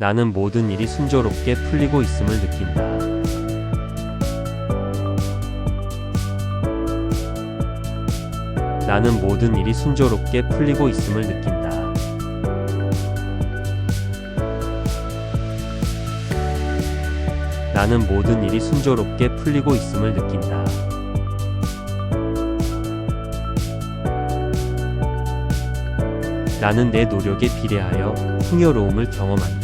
나는 모든 일이 순조롭게 풀리고 있음을 느낀다. 나는 모든 일이 순조롭게 풀리고 있음을 느낀다. 나는 모든 일이 순조롭게 풀리고 있음을 느낀다. 나는 내 노력에 비례하여 풍요로움을 경험한다.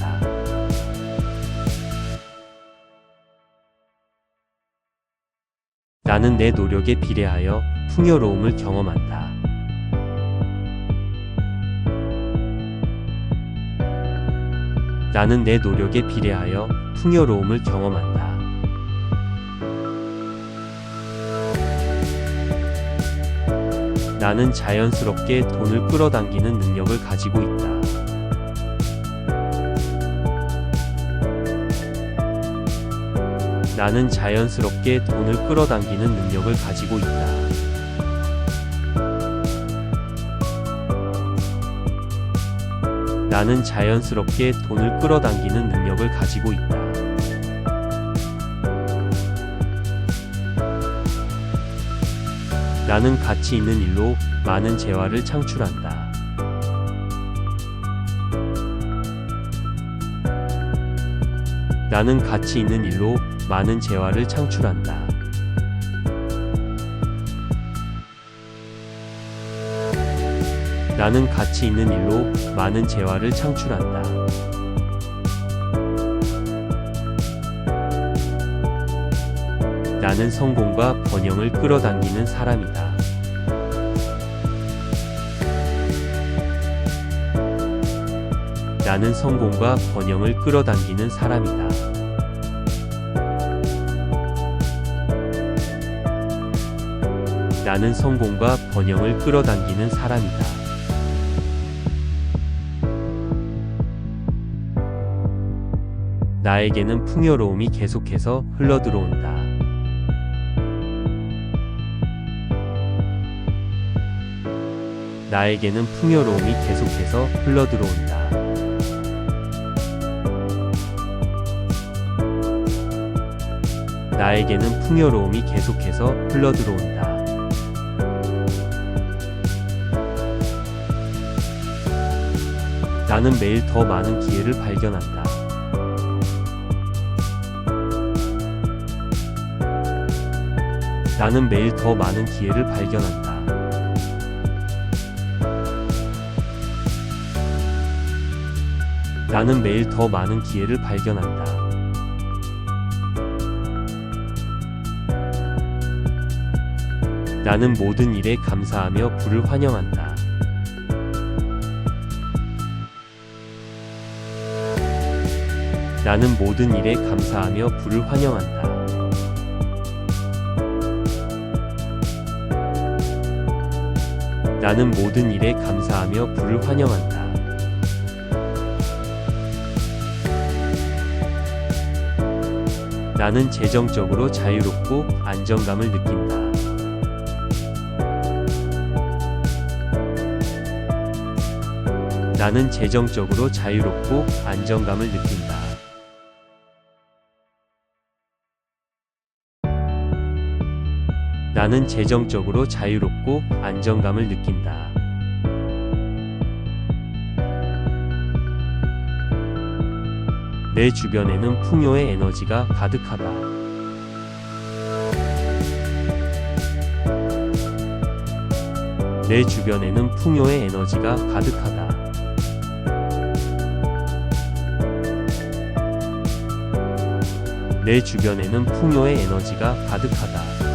나는 내 노력에 비례하여 풍요로움을 경험한다. 나는 내 노력에 비례하여 풍요로움을 경험한다. 나는 자연스럽게 돈을 끌어당기는 능력을 가지고 있다. 나는 자연스럽게 돈을 끌어당기는 능력을 가지고 있다. 나는 자연스럽게 돈을 끌어당기는 능력을 가지고 있다. 나는 가치 있는 일로 많은 재화를 창출한다. 나는 가치 있는 일로 많은 재화를 창출한다. 나는 가치 있는 일로 많은 재화를 창출한다. 나는 성공과 번영을 끌어당기는 사람이다. 나는 성공과 번영을 끌어당기는 사람이다. 나는 성공과 번영을 끌어당기는 사람이다. 나에게는 풍요로움이 계속해서 흘러들어온다. 나에게는 풍요로움이 계속해서 흘러들어온다. 나에게는 풍요로움이 계속해서 흘러들어온다. 나는 매일 더 많은 기회를 발견한다. 나는 매일 더 많은 기회를 발견한다. 나는 매일 더 많은 기회를 발견한다. 나는 모든 일에 감사하며 불을 환영한다. 나는 모든 일에 감사하며 불을 환영한다. 나는 모든 일에 감사하며 불을 환영한다. 나는 재정적으로 자유롭고 안정감을 느낀다. 나는 재정적으로 자유롭고 안정감을 느낀다. 나는 재정적으로 자유롭고 안정감을 느낀다. 내 주변에는 풍요의 에너지가 가득하다. 내 주변에는 풍요의 에너지가 가득하다. 내 주변에는 풍요의 에너지가 가득하다.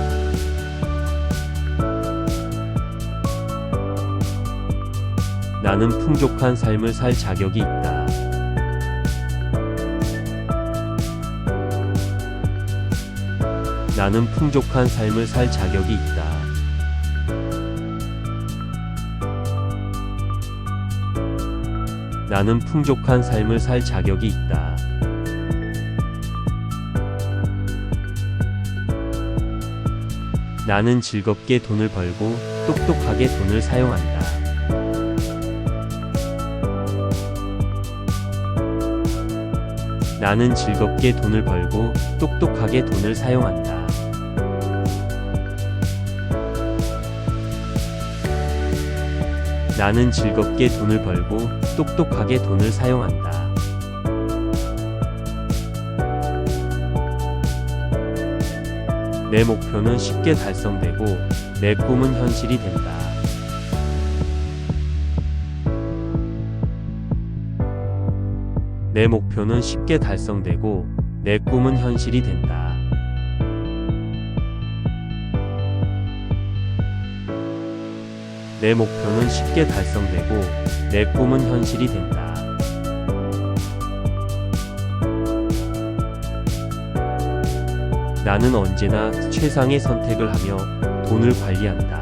나는 풍족한 삶을 살 자격이 있다. 나는 풍족한 삶을 살 자격이 있다. 나는 풍족한 삶을 살 자격이 있다. 나는 즐겁게 돈을 벌고 똑똑하게 돈을 사용한다. 나는 즐겁게 돈을 벌고 똑똑하게 돈을 사용한다. 나는 즐겁게 돈을 벌고 똑똑하게 돈을 사용한다. 내 목표는 쉽게 달성되고 내 꿈은 현실이 된다. 내 목표는 쉽게 달성되고 내 꿈은 현실이 된다. 내 목표는 쉽게 달성되고 내 꿈은 현실이 된다. 나는 언제나 최상의 선택을 하며 돈을 관리한다.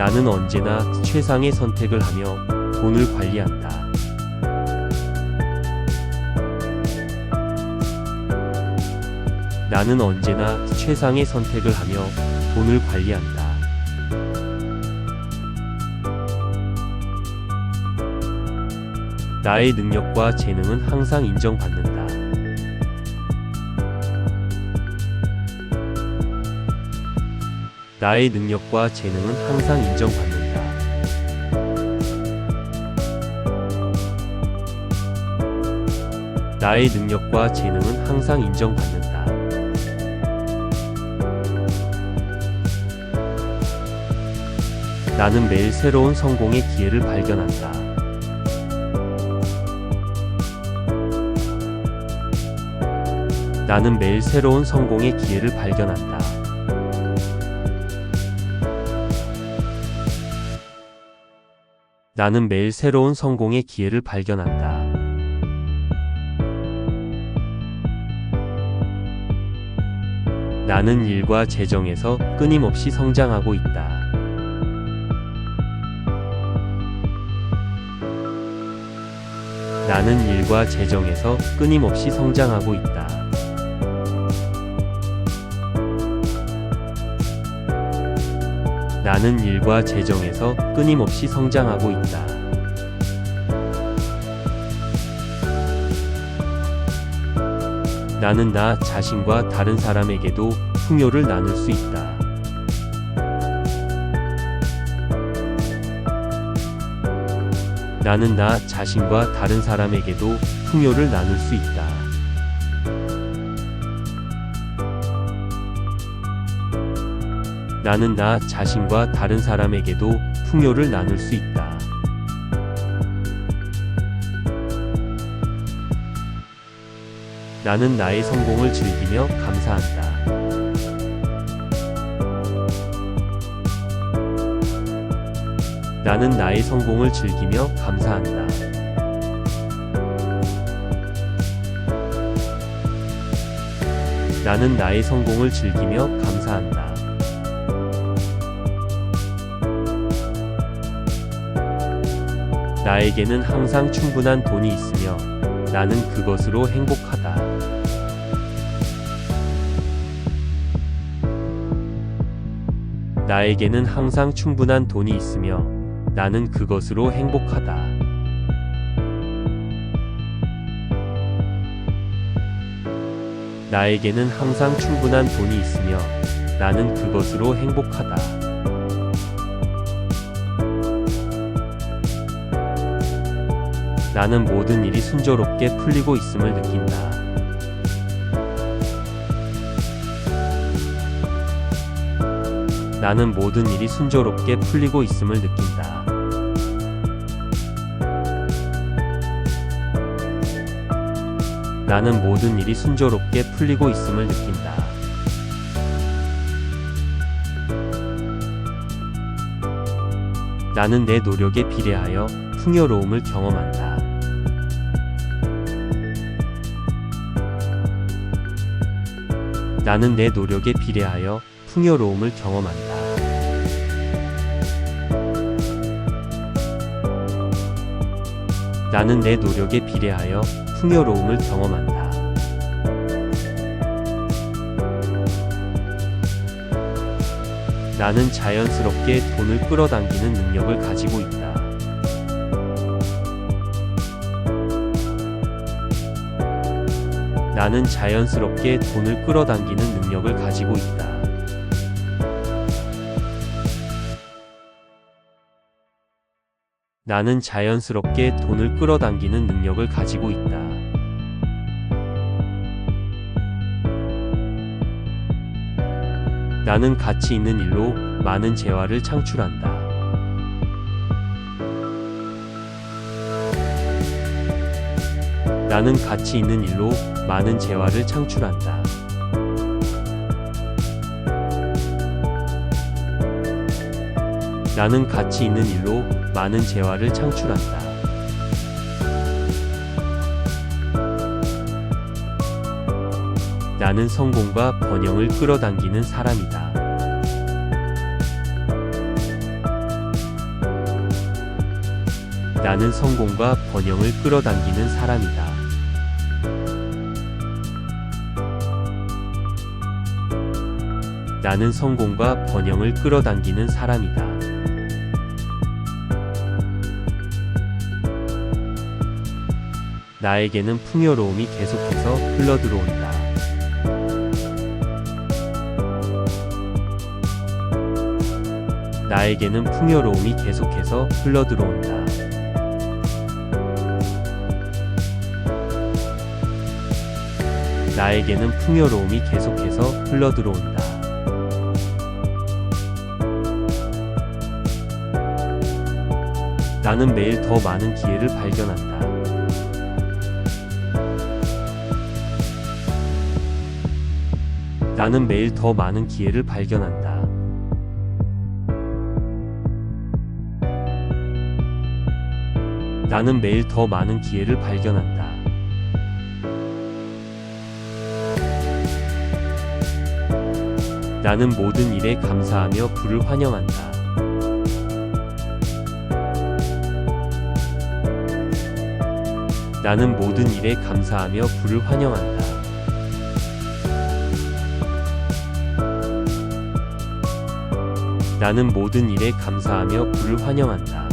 나는 언제나 최상의 선택을 하며 돈을 관리한다. 나는 언제나 최상의 선택을 하며 돈을 관리한다. 나의 능력과 재능은 항상 인정받는다. 나의 능력과 재능은 항상 인정받는다. 나의 능력과 재능은 항상 인정받는다. 나는 매일 새로운 성공의 기회를 발견한다. 나는 매일 새로운 성공의 기회를 발견한다. 나는 매일 새로운 성공의 기회를 발견한다. 나는 일과 재정에서 끊임없이 성장하고 있다. 나는 일과 재정에서 끊임없이 성장하고 있다. 나는 일과 재정에서 끊임없이 성장하고 있다. 나는 나 자신과 다른 사람에게도 풍요를 나눌 수 있다. 나는 나 자신과 다른 사람에게도 풍요를 나눌 수 있다. 나는 나 자신과 다른 사람에게도 풍요를 나눌 수 있다. 나는 나의 성공을 즐기며 감사한다. 나는 나의 성공을 즐기며 감사한다. 나는 나의 성공을 즐기며 감사한다. 나에게는 항상 충분한 돈이 있으며 나는 그것으로 행복하다. 나에게는 항상 충분한 돈이 있으며 나는 그것으로 행복하다. 나에게는 항상 충분한 돈이 있으며 나는 그것으로 행복하다. 나는 모든 일이 순조롭게 풀리고 있음을 느낀다. 나는 모든 일이 순조롭게 풀리고 있음을 느낀다. 나는 모든 일이 순조롭게 풀리고 있음을 느낀다. 나는 내 노력에 비례하여 풍요로움을 경험한다. 나는 내 노력에 비례하여 풍요로움을 경험한다. 나는 내 노력에 비례하여 풍요로움을 경험한다. 나는 자연스럽게 돈을 끌어당기는 능력을 가지고 있다. 나는 자연스럽게 돈을 끌어당기는 능력을 가지고 있다. 나는 자연스럽게 돈을 끌어당기는 능력을 가지고 있다. 나는 가치 있는 일로 많은 재화를 창출한다. 나는 가치 있는 일로 많은 재화를 창출한다. 나는 가치 있는 일로 많은 재화를 창출한다. 나는 성공과 번영을 끌어당기는 사람이다. 나는 성공과 번영을 끌어당기는 사람이다. 나는 성공과 번영을 끌어당기는 사람이다. 나에게는 풍요로움이 계속해서 흘러들어온다. 나에게는 풍요로움이 계속해서 흘러들어온다. 나에게는 풍요로움이 계속해서 흘러들어온다. 나는 매일 더 많은 기회를 발견한다. 나는 매일 더 많은 기회를 발견한다. 나는 매일 더 많은 기회를 발견한다. 나는 모든 일에 감사하며 불을 환영한다. 나는 모든 일에 감사하며 불을 환영한다. 나는 모든 일에 감사하며 불을 환영한다.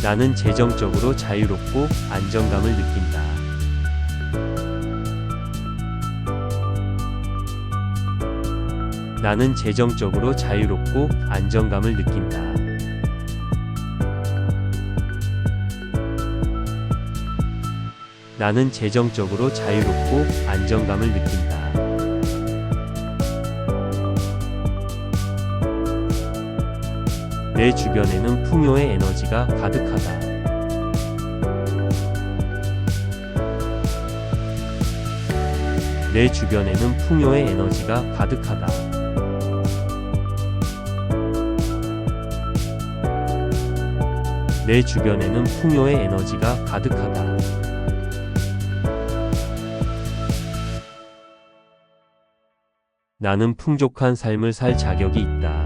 나는 재정적으로 자유롭고 안정감을 느낀다. 나는 재정적으로 자유롭고 안정감을 느낀다. 나는 재정적으로 자유롭고 안정감을 느낀다. 내 주변에는 풍요의 에너지가 가득하다. 내 주변에는 풍요의 에너지가 가득하다. 내 주변에는 풍요의 에너지가 가득하다. 나는 풍족한 삶을 살 자격이 있다.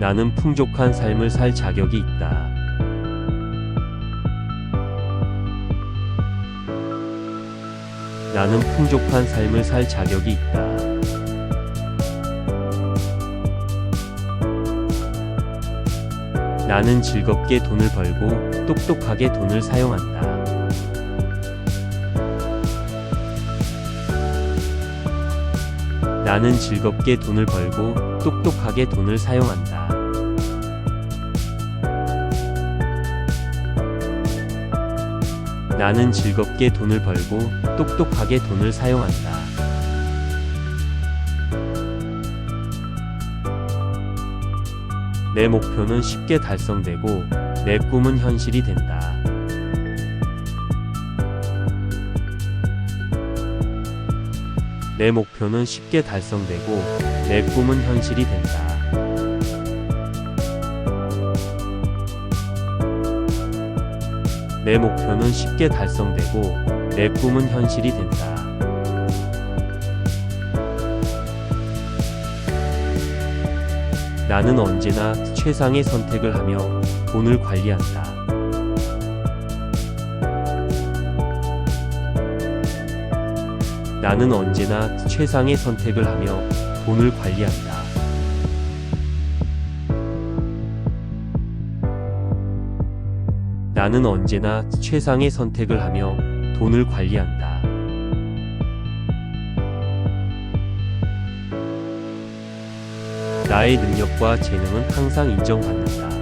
나는 풍족한 삶을 살 자격이 있다. 나는 풍족한 삶을 살 자격이 있다. 나는 즐겁게 돈을 벌고 똑똑하게 돈을 사용한다. 나는 즐겁게 돈을 벌고 똑똑하게 돈을 사용한다. 나는 즐겁게 돈을 벌고 똑똑하게 돈을 사용한다. 내 목표는 쉽게 달성되고 내 꿈은 현실이 된다. 내 목표는 쉽게 달성되고 내 꿈은 현실이 된다. 내 목표는 쉽게 달성되고 내 꿈은 현실이 된다. 나는 언제나 최상의 선택을 하며 돈을 관리한다. 나는 언제나 최상의 선택을 하며 돈을 관리한다. 나는 언제나 최상의 선택을 하며 돈을 관리한다. 나의 능력과 재능은 항상 인정받는다.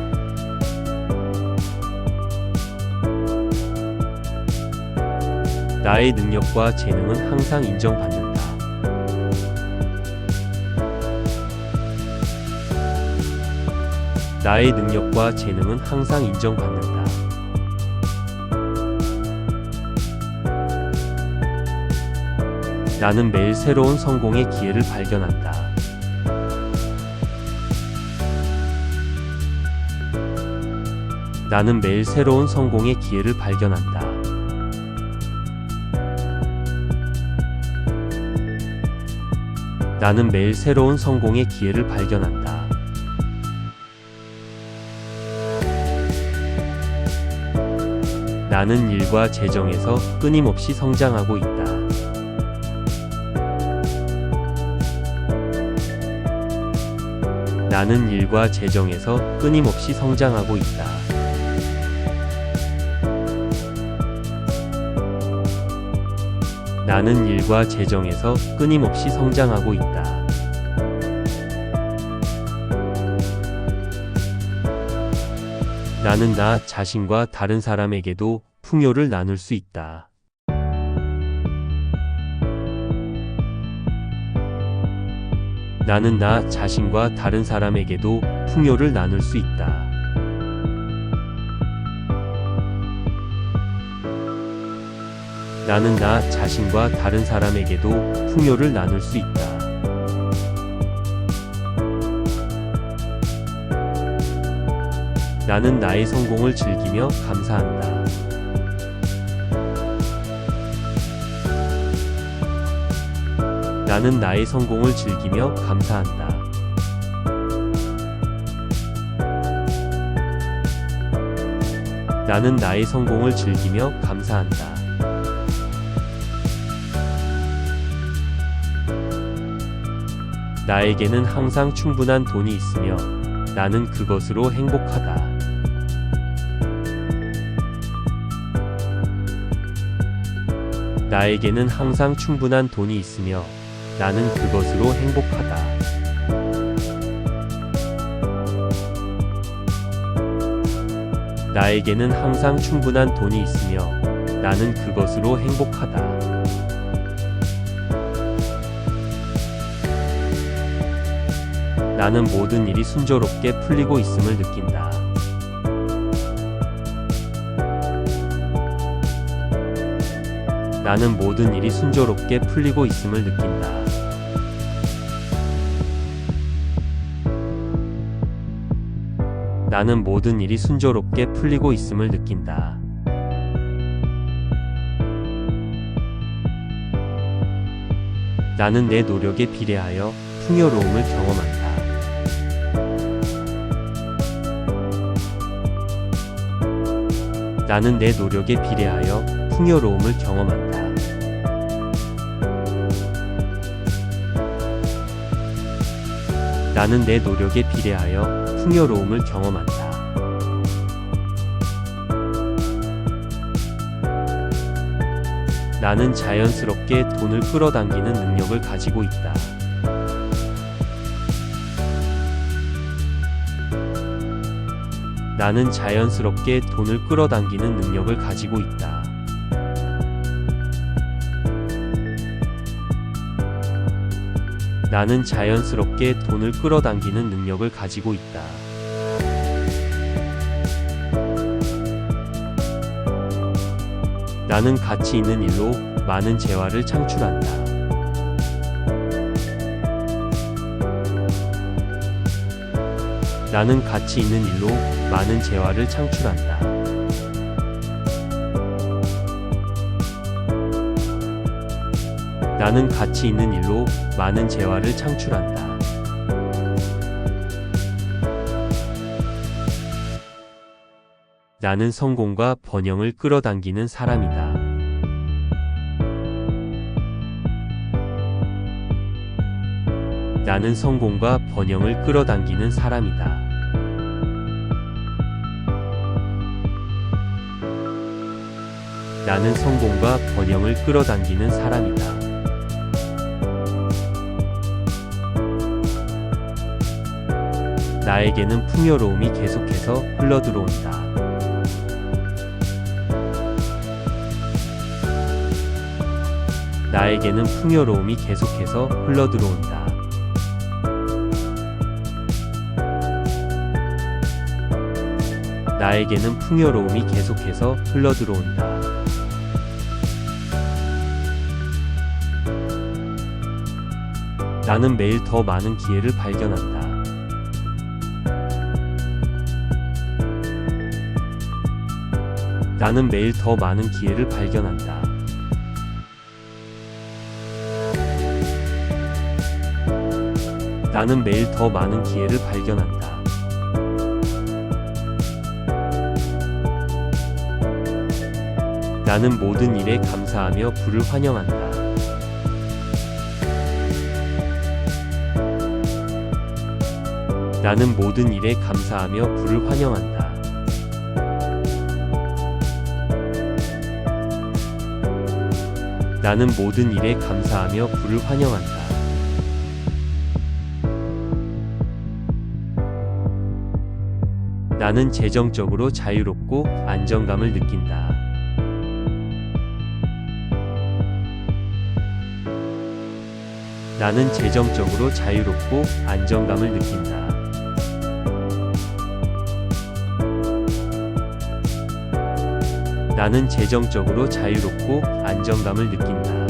나의 능력과 재능은 항상 인정받는다. 나의 능력과 재능은 항상 인정받는다. 나는 매일 새로운 성공의 기회를 발견한다. 나는 매일 새로운 성공의 기회를 발견한다. 나는 매일 새로운 성공의 기회를 발견한다. 나는 일과 재정에서 끊임없이 성장하고 있다. 나는 일과 재정에서 끊임없이 성장하고 있다. 나는 일과 재정에서 끊임없이 성장하고 있다. 나는 나 자신과 다른 사람에게도 풍요를 나눌 수 있다. 나는 나 자신과 다른 사람에게도 풍요를 나눌 수 있다. 나는 나 자신과 다른 사람에게도 풍요를 나눌 수 있다. 나는 나의 성공을 즐기며 감사한다. 나는 나의 성공을 즐기며 감사한다. 나는 나의 성공을 즐기며 감사한다. 나에게는 항상 충분한 돈이 있으며 나는 그것으로 행복하다. 나에게는 항상 충분한 돈이 있으며 나는 그것으로 행복하다. 나에게는 항상 충분한 돈이 있으며 나는 그것으로 행복하다. 나는 모든 일이 순조롭게 풀리고 있음을 느낀다. 나는 모든 일이 순조롭게 풀리고 있음을 느낀다. 나는 모든 일이 순조롭게 풀리고 있음을 느낀다. 나는 내 노력에 비례하여 풍요로움을 경험한다. 나는 내 노력에 비례하여 풍요로움을 경험한다. 나는 내 노력에 비례하여 풍요로움을 경험한다. 나는 자연스럽게 돈을 끌어당기는 능력을 가지고 있다. 나는 자연스럽게 돈을 끌어당기는 능력을 가지고 있다. 나는 자연스럽게 돈을 끌어당기는 능력을 가지고 있다. 나는 가치 있는 일로 많은 재화를 창출한다. 나는 가치 있는 일로 많은 재화를 창출한다. 나는 가치 있는 일로 많은 재화를 창출한다. 나는 성공과 번영을 끌어당기는 사람이다. 나는 성공과 번영을 끌어당기는 사람이다. 나는 성공과 번영을 끌어당기는 사람이다. 나에게는 풍요로움이 계속해서 흘러들어온다. 나에게는 풍요로움이 계속해서 흘러들어온다. 나에게는 풍요로움이 계속해서 흘러들어온다. 나는 매일 더 많은 기회를 발견한다. 나는 매일 더 많은 기회를 발견한다. 나는 매일 더 많은 기회를 발견한다. 나는 모든 일에 감사하며 불을 환영한다. 나는 모든 일에 감사하며 불을 환영한다. 나는 모든 일에 감사하며 불을 환영한다. 나는 재정적으로 자유롭고 안정감을 느낀다. 나는 재정적으로 자유롭고 안정감을 느낀다. 나는 재정적으로 자유롭고 안정감을 느낀다.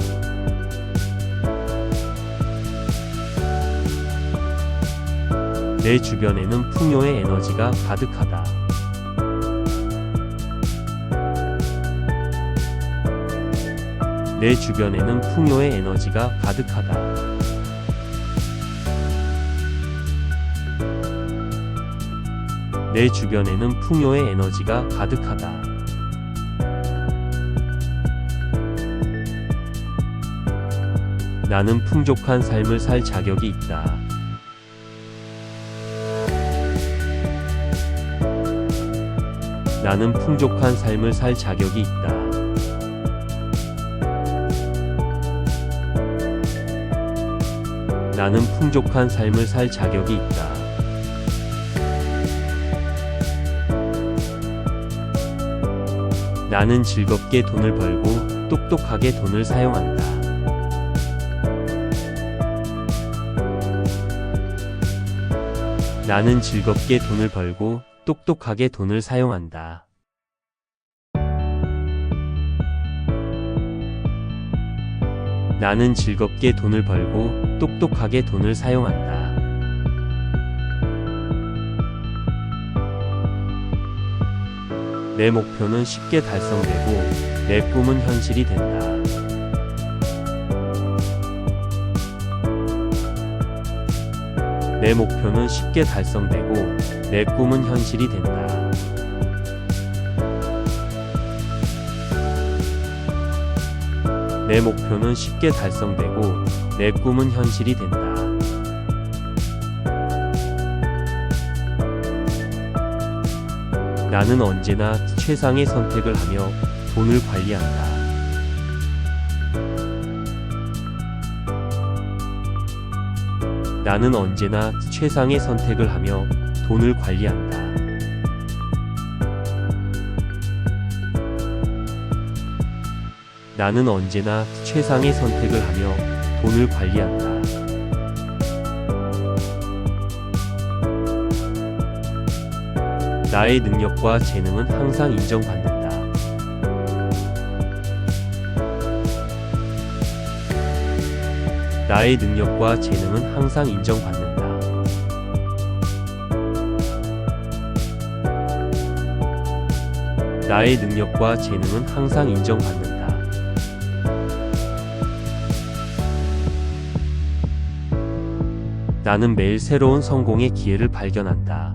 내 주변에는 풍요의 에너지가 가득하다. 내 주변에는 풍요의 에너지가 가득하다. 내 주변에는 풍요의 에너지가 가득하다. 나는 풍족한 삶을 살 자격이 있다. 나는 풍족한 삶을 살 자격이 있다. 나는 풍족한 삶을 살 자격이 있다. 나는 즐겁게 돈을 벌고 똑똑하게 돈을 사용한다. 나는 즐겁게 돈을 벌고 똑똑하게 돈을 사용한다. 나는 즐겁게 돈을 벌고 똑똑하게 돈을 사용한다. 내 목표는 쉽게 달성되고 내 꿈은 현실이 된다. 내 목표는 쉽게 달성되고 내 꿈은 현실이 된다. 내 목표는 쉽게 달성되고 내 꿈은 현실이 된다. 나는 언제나 최상의 선택을 하며 돈을 관리한다. 나는 언제나 최상의 선택을 하며 돈을 관리한다. 나는 언제나 최상의 선택을 하며 돈을 관리한다. 나의 능력과 재능은 항상 인정받는다. 나의 능력과 재능은 항상 인정받는다. 나의 능력과 재능은 항상 인정받는다. 나는 매일 새로운 성공의 기회를 발견한다.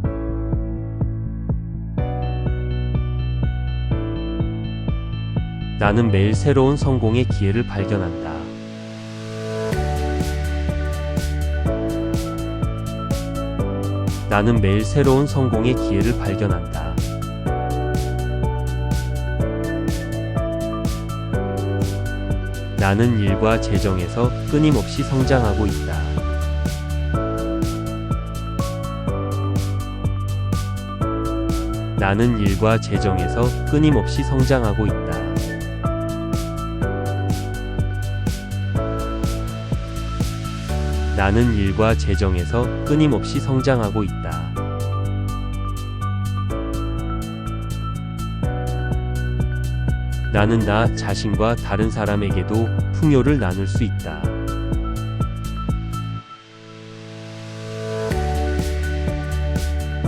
나는 매일 새로운 성공의 기회를 발견한다. 나는 매일 새로운 성공의 기회를 발견한다. 나는 일과 재정에서 끊임없이 성장하고 있다. 나는 일과 재정에서 끊임없이 성장하고 있다. 나는 일과 재정에서 끊임없이 성장하고 있다. 나는 나 자신과 다른 사람에게도 풍요를 나눌 수 있다.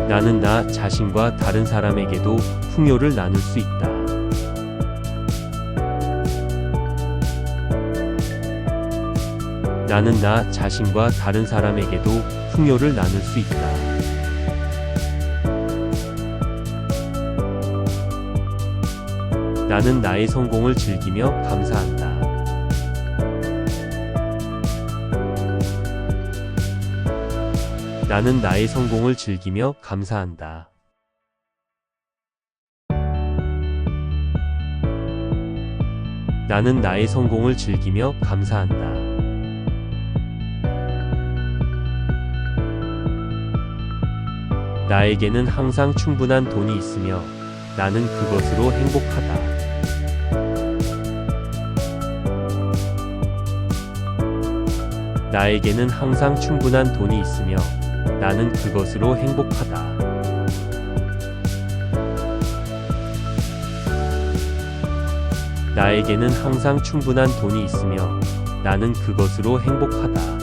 나는 나 자신과 다른 사람에게도 풍요를 나눌 수 있다. 나는 나 자신과 다른 사람에게도 풍요를 나눌 수 있다. 나는 나의 성공을 즐기며 감사한다. 나는 나의 성공을 즐기며 감사한다. 나는 나의 성공을 즐기며 감사한다. 나에게는 항상 충분한 돈이 있으며 나는 그것으로 행복하다. 나에게는 항상 충분한 돈이 있으며 나는 그것으로 행복하다. 나에게는 항상 충분한 돈이 있으며 나는 그것으로 행복하다.